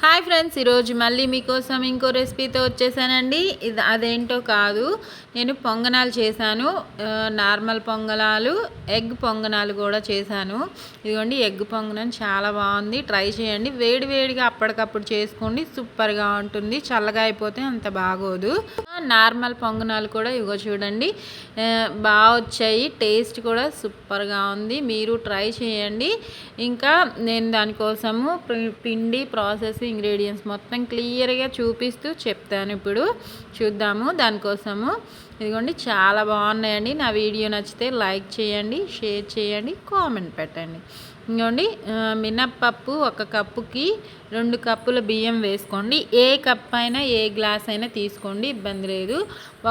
Hi friends ఈరోజు మళ్ళీ మీకోసం ఇంకో రెసిపీతో వచ్చేసానండి. ఇది అదేంటో కాదు నేను పొంగనాలు చేశాను. నార్మల్ పొంగనాలు ఎగ్ పొంగనాలు కూడా చేశాను. ఇదిగోండి ఎగ్ పొంగనం చాలా బాగుంది. ట్రై చేయండి. వేడి వేడిగా అప్పటికప్పుడు చేసుకోండి. సూపర్గా ఉంటుంది. చల్లగా అయిపోతే అంత బాగోదు. నార్మల్ పొంగనాలు కూడా ఇగో చూడండి. బాగా వచ్చాయి. టేస్ట్ కూడా సూపర్గా ఉంది. మీరు ట్రై చేయండి. ఇంకా నేను దానికోసము పిండి ప్రాసెస్ ఇంగ్రీడియంట్స్ మొత్తం క్లియర్గా చూపిస్తూ చెప్తాను ఇప్పుడు. చూద్దాము దానికోసము. ఇదిగోండి చాలా బాగున్నాయండి. నా వీడియో నచ్చితే లైక్ చేయండి షేర్ చేయండి కామెంట్ పెట్టండి. ఇంకోండి మినప్పప్పు ఒక కప్పుకి రెండు కప్పుల బియ్యం వేసుకోండి. ఏ కప్ అయినా ఏ గ్లాస్ అయినా తీసుకోండి ఇబ్బంది లేదు.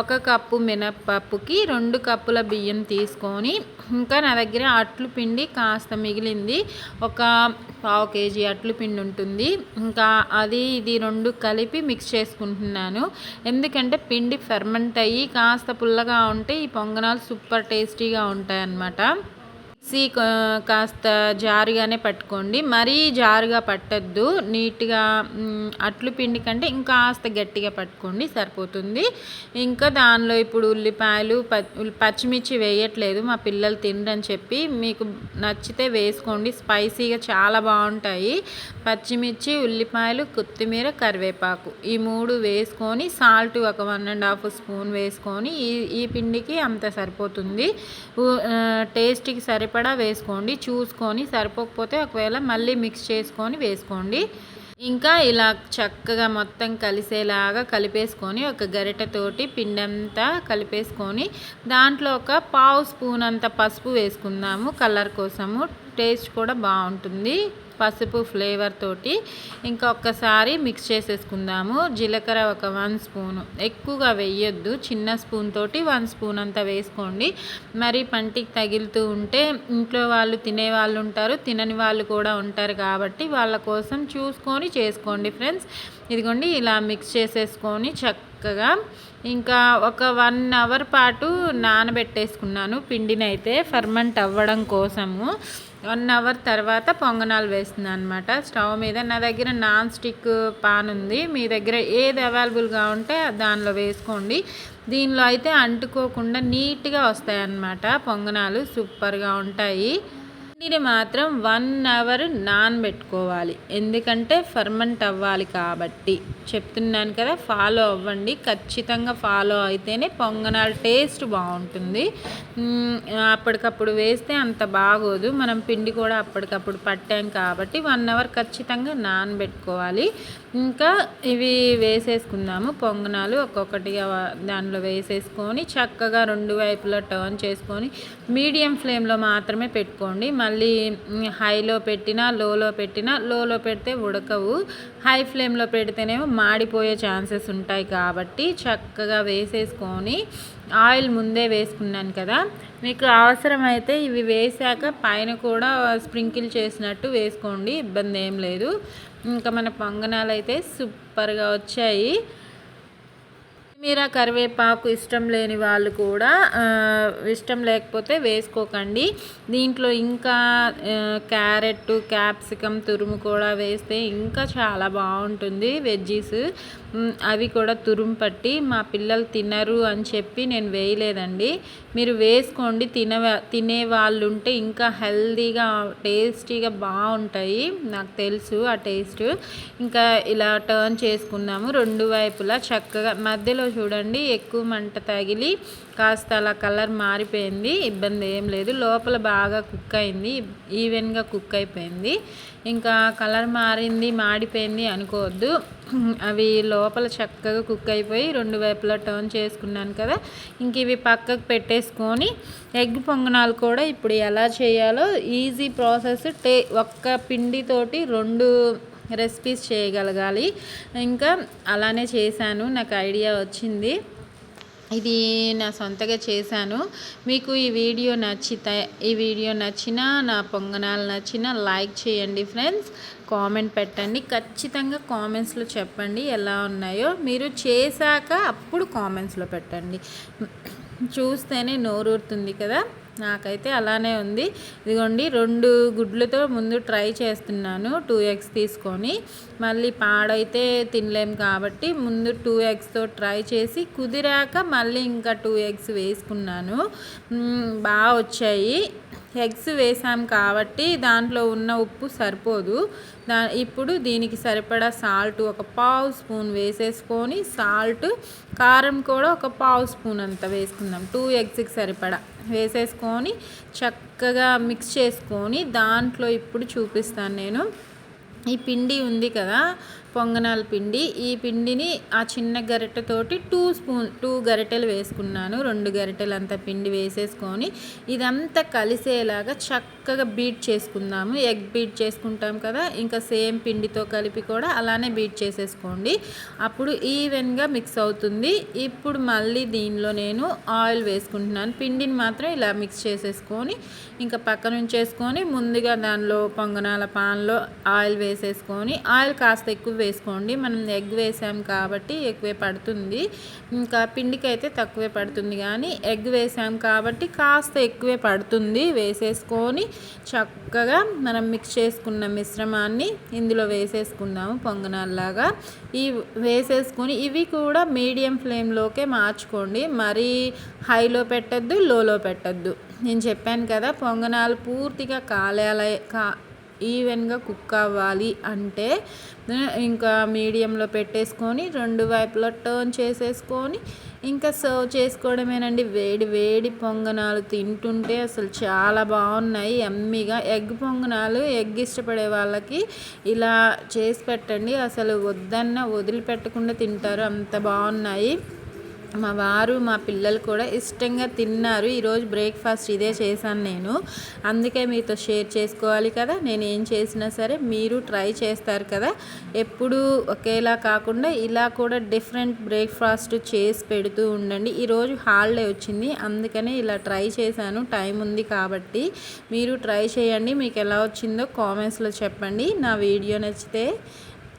ఒక కప్పు మినప్పప్పుకి రెండు కప్పుల బియ్యం తీసుకొని ఇంకా నా దగ్గర అట్లు పిండి కాస్త మిగిలింది. ఒక పావు కేజీ అట్లు పిండి ఉంటుంది. ఇంకా అది ఇది రెండు కలిపి మిక్స్ చేసుకుంటున్నాను. ఎందుకంటే పిండి ఫెర్మెంట్ అయ్యి కాస్త పుల్లగా ఉంటే ఈ పొంగనాలు సూపర్ టేస్టీగా ఉంటాయి అన్నమాట మిక్సీ కా- కాస్త జారుగానే పట్టుకోండి. మరీ జారుగా పట్టద్దు. నీట్గా అట్లు పిండి కంటే ఇంకాస్త గట్టిగా పట్టుకోండి. సరిపోతుంది. ఇంకా దానిలో ఇప్పుడు ఉల్లిపాయలు పచ్చిమిర్చి వేయట్లేదు. మా పిల్లలు తినరని చెప్పి మీకు నచ్చితే వేసుకోండి. స్పైసీగా చాలా బాగుంటాయి. పచ్చిమిర్చి ఉల్లిపాయలు కొత్తిమీర కరివేపాకు ఈ మూడు వేసుకొని సాల్ట్ ఒక వన్ అండ్ హాఫ్ స్పూన్ వేసుకొని ఈ ఈ పిండికి అంత సరిపోతుంది. టేస్ట్కి సరిపో సరిపడా వేసుకోండి. చూసుకొని సరిపోకపోతే ఒకవేళ మళ్ళీ మిక్స్ చేసుకొని వేసుకోండి. ఇంకా ఇలా చక్కగా మొత్తం కలిసేలాగా కలిపేసుకొని ఒక గరిటెతోటి పిండంతా కలిపేసుకొని దాంట్లో ఒక పావు స్పూన్ అంత పసుపు వేసుకుందాము. కలర్ కోసము. టేస్ట్ కూడా బాగుంటుంది. పసుపు ఫ్లేవర్ తోటి ఇంకా ఒక్కసారి మిక్స్ చేసేసుకుందాము. జీలకర్ర ఒక వన్ స్పూను. ఎక్కువగా వేయొద్దు. చిన్న స్పూన్ తోటి వన్ స్పూన్ అంత వేసుకోండి. మరి పంటికి తగిలుతూ ఉంటే ఇంట్లో వాళ్ళు తినే వాళ్ళు ఉంటారు తినని వాళ్ళు కూడా ఉంటారు కాబట్టి వాళ్ళ కోసం చూసుకొని చేసుకోండి ఫ్రెండ్స్. ఇదిగోండి ఇలా మిక్స్ చేసేసుకొని చక్కగా ఇంకా ఒక వన్ అవర్ పాటు నానబెట్టేసుకున్నాను పిండినైతే. అయితే ఫర్మెంట్ అవ్వడం కోసము. వన్ అవర్ తర్వాత పొంగనాలు వేస్తుంది అనమాట స్టవ్ మీద నా దగ్గర నాన్ స్టిక్ పాన్ ఉంది. మీ దగ్గర ఏది అవైలబుల్గా ఉంటే దానిలో వేసుకోండి. దీనిలో అయితే అంటుకోకుండా నీట్గా వస్తాయి అన్నమాట పొంగనాలు సూపర్గా ఉంటాయి. దీన్ని మాత్రం వన్ అవర్ నానబెట్టుకోవాలి. ఎందుకంటే ఫర్మెంట్ అవ్వాలి కాబట్టి. చెప్తున్నాను కదా ఫాలో అవ్వండి. ఖచ్చితంగా ఫాలో అయితేనే పొంగనాల టేస్ట్ బాగుంటుంది. అప్పటికప్పుడు వేస్తే అంత బాగోదు. మనం పిండి కూడా అప్పటికప్పుడు పట్టాం కాబట్టి వన్ అవర్ ఖచ్చితంగా నానబెట్టుకోవాలి. ఇంకా ఇవి వేసేసుకుందాము. పొంగనాలు ఒక్కొక్కటిగా దానిలో వేసేసుకొని చక్కగా రెండు వైపులా టర్న్ చేసుకొని మీడియం ఫ్లేమ్లో మాత్రమే పెట్టుకోండి. మళ్ళీ హైలో పెట్టినా లోలో పెట్టినా లోలో పెడితే ఉడకవు. హై ఫ్లేమ్లో పెడితేనేమో మాడిపోయే ఛాన్సెస్ ఉంటాయి కాబట్టి చక్కగా వేసేసుకొని ఆయిల్ ముందే వేసుకున్నాను కదా. మీకు అవసరమైతే ఇవి వేసాక పైన కూడా స్ప్రింకిల్ చేసినట్టు వేసుకోండి ఇబ్బంది ఏం లేదు. ఇంకా మన పొంగనాలు అయితే సూపర్గా వచ్చాయి. కొత్తిమీర కరివేపాకు ఇష్టం లేని వాళ్ళు కూడా ఇష్టం లేకపోతే వేసుకోకండి. దీంట్లో ఇంకా క్యారెట్ క్యాప్సికమ్ తురుము కూడా వేస్తే ఇంకా చాలా బాగుంటుంది వెజ్జీస్. అవి కూడా తురుము పట్టి మా పిల్లలు తినరు అని చెప్పి నేను వేయలేదండి. మీరు వేసుకోండి తిన తినే వాళ్ళు ఉంటే ఇంకా హెల్దీగా టేస్టీగా బాగుంటాయి. నాకు తెలుసు ఆ టేస్ట్. ఇంకా ఇలా టర్న్ చేసుకున్నాము రెండు వైపులా చక్కగా మధ్యలో చూడండి ఎక్కువ మంట తగిలి కాస్త అలా కలర్ మారిపోయింది ఇబ్బంది ఏం లేదు. లోపల బాగా కుక్ అయింది ఈవెన్గా కుక్ అయిపోయింది. ఇంకా కలర్ మారింది మాడిపోయింది అనుకోవద్దు. అవి లోపల చక్కగా కుక్ అయిపోయి రెండు వైపులా టర్న్ చేసుకున్నాను కదా ఇంక ఇవి పక్కకు పెట్టేసుకొని ఎగ్ పొంగనాలు కూడా ఇప్పుడు ఎలా చేయాలో ఈజీ ప్రాసెస్. టే ఒక్క పిండితోటి రెండు రెసిపీస్ చేయగలగాలి. ఇంకా అలానే చేశాను. నాకు ఐడియా వచ్చింది. ఇది నా సొంతగా చేశాను. మీకు ఈ వీడియో నచ్చితే ఈ వీడియో నచ్చినా నా పొంగనాలు నచ్చినా లైక్ చేయండి ఫ్రెండ్స్. కామెంట్ పెట్టండి. ఖచ్చితంగా కామెంట్స్లో చెప్పండి ఎలా ఉన్నాయో. మీరు చేశాక అప్పుడు కామెంట్స్లో పెట్టండి. చూస్తేనే నోరూరుతుంది కదా. నాకైతే అలానే ఉంది. ఇదిగోండి రెండు గుడ్లతో ముందు ట్రై చేస్తున్నాను టూ ఎగ్స్ తీసుకొని. మళ్ళీ పాడైతే తినలేం కాబట్టి ముందు టూ ఎగ్స్తో ట్రై చేసి కుదిరాక మళ్ళీ ఇంకా టూ ఎగ్స్ వేసుకున్నాను. బాగా వచ్చాయి. ఎగ్స్ వేసాం కాబట్టి దాంట్లో ఉన్న ఉప్పు సరిపోదు. దా ఇప్పుడు దీనికి సరిపడా సాల్ట్ ఒక పావు స్పూన్ వేసేసుకొని సాల్ట్ కారం కూడా ఒక పావు స్పూన్ అంత వేసుకుందాం. టూ ఎగ్స్కి సరిపడా. వేసేసుకొని చక్కగా మిక్స్ చేసుకొని దాంట్లో ఇప్పుడు చూపిస్తాను నేను. ఈ పిండి ఉంది కదా పొంగనాల పిండి. ఈ పిండిని ఆ చిన్న గరిటెతోటి టూ స్పూన్ టూ గరిటెలు వేసుకున్నాను. రెండు గరిటెలు అంత పిండి వేసేసుకొని ఇదంతా కలిసేలాగా చక్కగా బీట్ చేసుకుందాము. ఎగ్ బీట్ చేసుకుంటాం కదా ఇంకా సేమ్ పిండితో కలిపి కూడా అలానే బీట్ చేసేసుకోండి. అప్పుడు ఈవెన్గా మిక్స్ అవుతుంది. ఇప్పుడు మళ్ళీ దీనిలో నేను ఆయిల్ వేసుకుంటున్నాను. పిండిని మాత్రం ఇలా మిక్స్ చేసేసుకొని ఇంకా పక్క నుంచి వేసుకొని ముందుగా దానిలో పొంగనాల పాన్లో ఆయిల్ వేసేసుకొని ఆయిల్ కాస్త ఎక్కువ వేసుకోండి. మనం ఎగ్ వేసాం కాబట్టి ఎక్కువే పడుతుంది. ఇంకా పిండికి అయితే తక్కువే పడుతుంది కానీ ఎగ్ వేసాం కాబట్టి కాస్త ఎక్కువే పడుతుంది. వేసేసుకొని చక్కగా మనం మిక్స్ చేసుకున్న మిశ్రమాన్ని ఇందులో వేసేసుకుందాము పొంగనాల్లాగా. ఈ వేసేసుకొని ఇవి కూడా మీడియం ఫ్లేమ్లోకే మార్చుకోండి. మరీ హైలో పెట్టద్దు లోలో పెట్టద్దు. నేను చెప్పాను కదా పొంగనాలు పూర్తిగా కాలేలా కా ఈవెన్గా కుక్ అవ్వాలి అంటే ఇంకా మీడియంలో పెట్టేసుకొని రెండు వైపులా టర్న్ చేసేసుకొని ఇంకా సర్వ్ చేసుకోవడమేనండి. వేడి వేడి పొంగనాలు తింటుంటే అసలు చాలా బాగున్నాయి. ఎమ్మిగా ఎగ్ పొంగనాలు ఎగ్ ఇష్టపడే వాళ్ళకి ఇలా చేసి పెట్టండి. అసలు వద్దన్న వదిలిపెట్టకుండా తింటారు. అంత బాగున్నాయి. మా వారు మా పిల్లలు కూడా ఇష్టంగా తిన్నారు. ఈరోజు బ్రేక్ఫాస్ట్ ఇదే చేశాను నేను. అందుకే మీతో షేర్ చేసుకోవాలి కదా. నేను ఏం చేసినా సరే మీరు ట్రై చేస్తారు కదా. ఎప్పుడూ ఒకేలా కాకుండా ఇలా కూడా డిఫరెంట్ బ్రేక్ఫాస్ట్ చేసి పెడుతూ ఉండండి. ఈరోజు హాలిడే వచ్చింది. అందుకనే ఇలా ట్రై చేశాను. టైం ఉంది కాబట్టి మీరు ట్రై చేయండి. మీకు ఎలా వచ్చిందో కామెంట్స్లో చెప్పండి. నా వీడియో నచ్చితే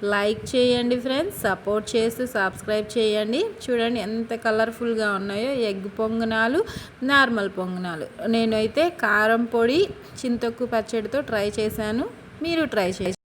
లైక్ చేయండి ఫ్రెండ్స్ సపోర్ట్ చేస్తూ సబ్స్క్రైబ్ చేయండి. చూడండి ఎంత కలర్ఫుల్గా ఉన్నాయో ఎగ్ పొంగనాలు నార్మల్ పొంగనాలు. నేనైతే కారం పొడి చింతొక్కు పచ్చడితో ట్రై చేశాను. మీరు ట్రై చేసి